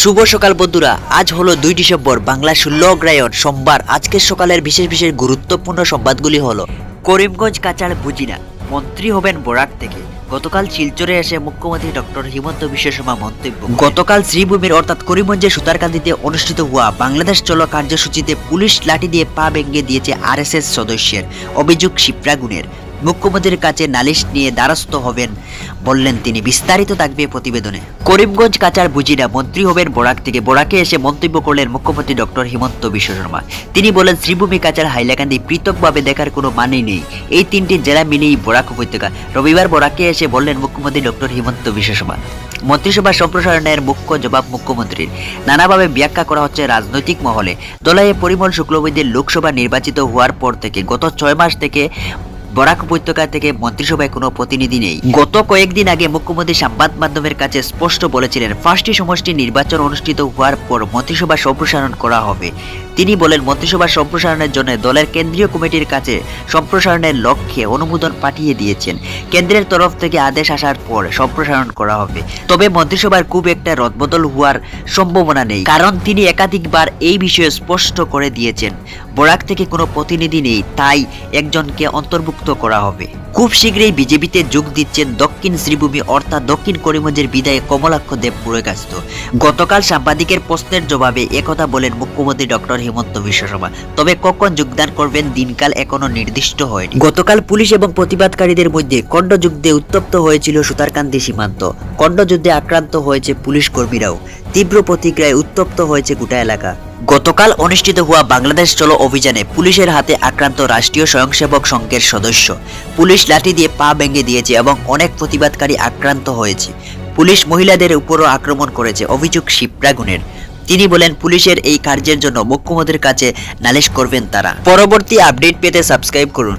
শুভ সকাল বন্ধুরা। আজ হলো দুই ডিসেম্বর বাংলা ষোলো সোমবার, আজকের সকালের বিশেষ বিশেষ গুরুত্বপূর্ণ সংবাদগুলি হলো, করিমগঞ্জ কাচার বুজিনা। মন্ত্রী হবেন বরাক থেকে। গতকাল শিলচরে এসে মুখ্যমন্ত্রী ডক্টর হিমন্ত বিশ্ব শর্মা মন্তব্য গতকাল শ্রীভূমির, অর্থাৎ করিমগঞ্জের সুতারকান্দিতে অনুষ্ঠিত হওয়া বাংলাদেশ চলো কার্যসূচিতে পুলিশ লাঠি দিয়ে পা ভেঙে দিয়েছে আরএসএস সদস্যের, অভিযোগ শিপ্রাগুনের মুখ্যমন্ত্রীর কাছে নালিশ নিয়ে দ্বারস্থ হবেন বললেন তিনি। বিস্তারিত থাকবে প্রতিবেদনে। করিমগঞ্জ কাচার বুজিনা মন্ত্রী হবেন বরাক থেকে। বরাকে এসে মন্তব্য করলেন মুখ্যমন্ত্রী ডক্টর হিমন্ত বিশ্ব শর্মা। তিনি বলেন, শ্রীভূমি কাচার হাইলাকান্দি পৃথকভাবে দেখার কোনো মানেই নেই। এই তিনটি জেলা মিলেই বরাক উপত্যকা। রবিবার বরাকে এসে বললেন মুখ্যমন্ত্রী ডক্টর হিমন্ত বিশ্ব শর্মা। মন্ত্রিসভা সম্প্রসারণের মুখ্য জবাব মুখ্যমন্ত্রীর। নানাভাবে ব্যাখ্যা করা হচ্ছে রাজনৈতিক মহলে। দলাইয়ে পরিমল শুক্লবৈদ্যের লোকসভা নির্বাচিত হওয়ার পর থেকে গত ছয় মাস থেকে বরাক উপত্যকা থেকে মন্ত্রিসভায় কোনো প্রতিনিধি নেই। গত কয়েকদিন আগে মুখ্যমন্ত্রী সংবাদ মাধ্যমের কাছে স্পষ্ট বলেছিলেন, পাঁচটি সমষ্টি নির্বাচন অনুষ্ঠিত হওয়ার পর মন্ত্রিসভা সম্প্রসারণ করা হবে। তিনি বলেন, মন্ত্রিসভা সম্প্রসারণের জন্য দলের কেন্দ্রীয় কমিটির কাছে সম্প্রসারণের লক্ষ্যে অনুমোদন পাঠিয়ে দিয়েছেন। কেন্দ্রের তরফ থেকে আদেশ আসার পর সম্প্রসারণ করা হবে। তবে মন্ত্রিসভার খুব একটা রদবদল হওয়ার সম্ভাবনা নেই। কারণ তিনি একাধিকবার এই বিষয়ে স্পষ্ট করে দিয়েছেন, বরাক থেকে কোনো প্রতিনিধি নেই, তাই একজনকে অন্তর্ভুক্ত করা হবে। খুব শীঘ্রই বিজেপিতে যোগ দিচ্ছেন দক্ষিণ শ্রীভূমি অর্থাৎ দক্ষিণ করিমগঞ্জের বিধায়ক কমলাক্ষ দেব পুরকাস্ত গতকাল সাংবাদিকের প্রশ্নের জবাবে একথা বলেন মুখ্যমন্ত্রী ডক্টর হিমন্ত বিশ্ব শর্মা। তবে কখন যোগদান করবেন দিনকাল এখনও নির্দিষ্ট হয়নি। গতকাল পুলিশ এবং প্রতিবাদকারীদের মধ্যে কণ্ডযুদ্ধে উত্তপ্ত হয়েছিল সুতারকান্দি সীমান্ত। কণ্ডযুদ্ধে আক্রান্ত হয়েছে পুলিশ কর্মীরাও। তীব্র প্রতিক্রিয়ায় উত্তপ্ত হয়েছে গোটা এলাকা। গতকাল অনুষ্ঠিত হওয়া বাংলাদেশ চলো অভিযানে পুলিশের হাতে আক্রান্ত রাষ্ট্রীয় স্বয়ংসেবক সংঘের সদস্য। পুলিশ লাঠি দিয়ে পা ভেঙে দিয়েছে এবং অনেক প্রতিবাদকারী আক্রান্ত হয়েছে। পুলিশ মহিলাদের উপরও আক্রমণ করেছে, অভিযোগ শিপ্রাগুনের তিনি বলেন, পুলিশের এই কার্যের জন্য মুখ্যমন্ত্রীর কাছে নালিশ করবেন তারা। পরবর্তী আপডেট পেতে সাবস্ক্রাইব করুন।